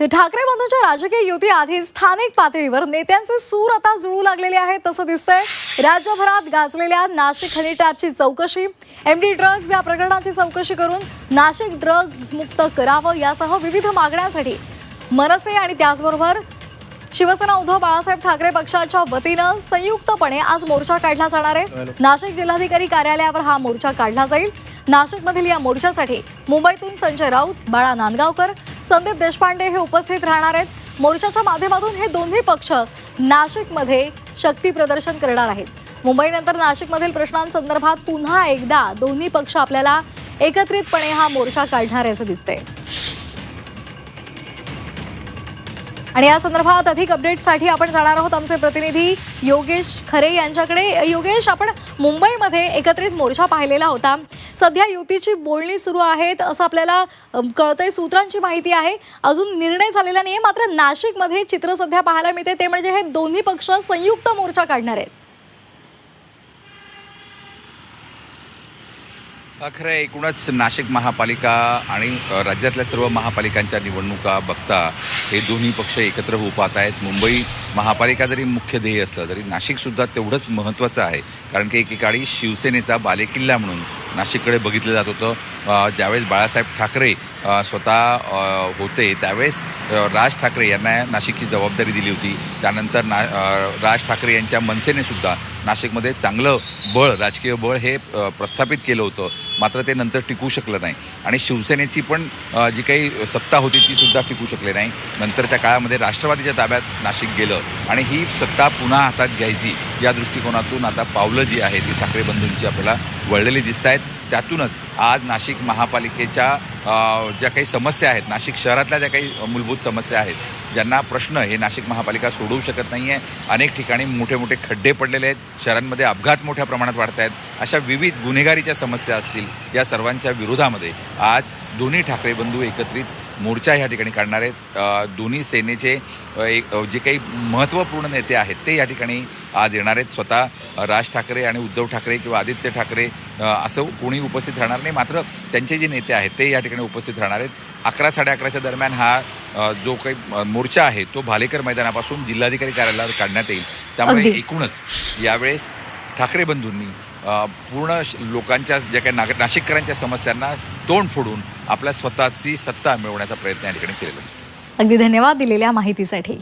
ठाकरे बंधूंच्या राजकीय युती आधी स्थानिक पातळीवर नेत्यांचे सूर आता जुळू लागलेले आहेत तसं दिसतंय. राज्यभरात गाजलेल्या नाशिक हनी ट्रॅपची चौकशी एमडी ड्रग्ज या प्रकरणाची चौकशी करून नाशिक ड्रग्ज मुक्त करावं यासह विविध मागण्यांसाठी मनसे आणि त्याचबरोबर शिवसेना उद्धव बाळासाहेब ठाकरे पक्षाच्या वतीनं संयुक्तपणे आज मोर्चा काढला जाणार आहे. नाशिक जिल्हाधिकारी कार्यालयावर हा मोर्चा काढला जाईल. नाशिकमधील या मोर्चासाठी मुंबईतून संजय राऊत बाळा नांदगावकर संदीप देशपांडे हे उपस्थित राहणार आहेत. मोर्चाच्या माध्यमातून हे दोन्ही पक्ष नाशिकमध्ये शक्ती प्रदर्शन करणार आहेत. मुंबईनंतर नाशिकमधील प्रश्नांसंदर्भात पुन्हा एकदा दोन्ही पक्ष आपल्याला एकत्रितपणे हा मोर्चा काढणार आहे असं दिसतंय. आणि या संदर्भात अधिक अपडेटसाठी आपण जाणार आहोत आमचे प्रतिनिधी योगेश खरे यांच्याकडे. योगेश आपण मुंबईमध्ये एकत्रित मोर्चा पाहिलेला होता. सध्या युतीची बोलणी सुरू आहेत असं आपल्याला कळतंय सूत्रांची माहिती आहे. अजून निर्णय झालेला नाही मात्र नाशिकमध्ये चित्र सध्या पाहायला मिळते. ते म्हणजे हे दोन्ही पक्ष संयुक्त मोर्चा काढणार आहेत. खरं एकूणच नाशिक महापालिका आणि राज्यातल्या सर्व महापालिकांच्या निवडणुका बघता हे दोन्ही पक्ष एकत्र होऊ पाहत आहेत. मुंबई महापालिका जरी मुख्य ध्येय असलं तरी नाशिकसुद्धा तेवढंच महत्त्वाचं आहे. कारण की एकेकाळी शिवसेनेचा बालेकिल्ला म्हणून नाशिककडे बघितलं जात होतं. ज्यावेळेस बाळासाहेब ठाकरे स्वतः होते त्यावेळेस राज ठाकरे यांना नाशिकची जबाबदारी दिली होती. त्यानंतर ना राज ठाकरे यांच्या मनसेने सुद्धा नाशिकमध्ये चांगलं बळ राजकीय बळ हे प्रस्थापित केलं होतं. मात्र ते नंतर टिकू शकलं नाही. आणि शिवसेनेची पण जी काही सत्ता होती ती सुद्धा टिकू शकली नाही. नंतरच्या काळामध्ये राष्ट्रवादीच्या ताब्यात नाशिक गेलं. आणि ही सत्ता पुन्हा हातात घ्यायची या दृष्टिकोनातून आता पावलं जी आहेत ती ठाकरे बंधूंची आपल्याला वळलेली दिसत आहेत त्यातूनच आज नाशिक महापालिकेच्या ज्या काही समस्या आहेत नाशिक शहरातल्या ज्या काही मूलभूत समस्या आहेत ज्यांना प्रश्न हे नाशिक महापालिका सोडवू शकत नाही आहे अनेक ठिकाणी मोठे मोठे खड्डे पडलेले आहेत. शहरांमध्ये अपघात मोठ्या प्रमाणात वाढत आहेत. अशा विविध गुन्हेगारीच्या समस्या असतील या सर्वांच्या विरोधामध्ये आज दोन्ही ठाकरे बंधू एकत्रित मोर्चा या ठिकाणी काढणार आहेत. दोन्ही सेनेचे एक जे काही महत्त्वपूर्ण नेते आहेत ते या ठिकाणी आज येणार आहेत. स्वतः राज ठाकरे आणि उद्धव ठाकरे किंवा आदित्य ठाकरे असं कोणी उपस्थित राहणार नाही. मात्र त्यांचे जे नेते आहेत ते या ठिकाणी उपस्थित राहणार आहेत. अकरा साडे अकराच्या दरम्यान हा जो काही मोर्चा आहे तो भालेकर मैदानापासून जिल्हाधिकारी कार्यालयावर काढण्यात येईल. त्यामुळे. एकूणच यावेळेस ठाकरे बंधूंनी पूर्ण लोकांच्या ज्या काही नाग नाशिककरांच्या समस्यांना तोंड फोडून आपल्या स्वतःची सत्ता मिळवण्याचा प्रयत्न या ठिकाणी केलेला अगदी धन्यवाद दिलेल्या माहितीसाठी.